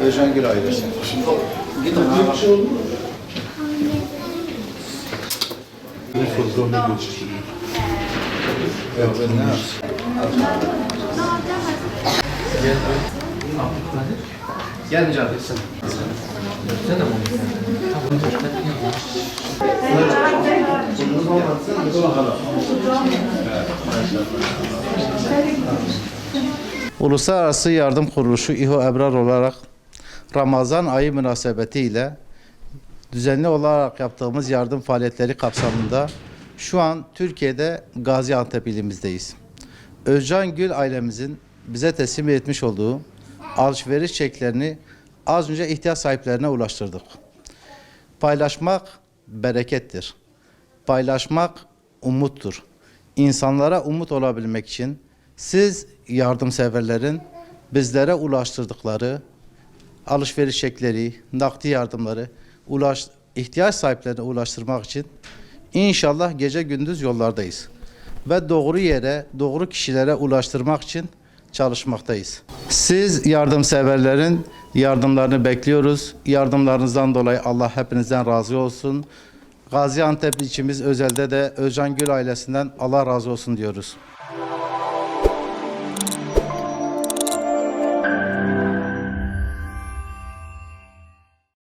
Özcangil ailesi. Evet, ne yapsın? Gel canım. Uluslararası Yardım Kuruluşu İHO Ebrar olarak Ramazan ayı münasebetiyle düzenli olarak yaptığımız yardım faaliyetleri kapsamında şu an Türkiye'de Gaziantep ilimizdeyiz. Özcan Gül ailemizin bize teslim etmiş olduğu alışveriş çeklerini az önce ihtiyaç sahiplerine ulaştırdık. Paylaşmak berekettir. Paylaşmak umuttur. İnsanlara umut olabilmek için siz yardımseverlerin bizlere ulaştırdıkları alışveriş çekleri, nakdi yardımları ulaş, ihtiyaç sahiplerine ulaştırmak için inşallah gece gündüz yollardayız. Ve doğru yere, doğru kişilere ulaştırmak için çalışmaktayız. Siz yardımseverlerin yardımlarını bekliyoruz. Yardımlarınızdan dolayı Allah hepinizden razı olsun. Gaziantep içimiz özelde de Özcan Gül ailesinden Allah razı olsun diyoruz.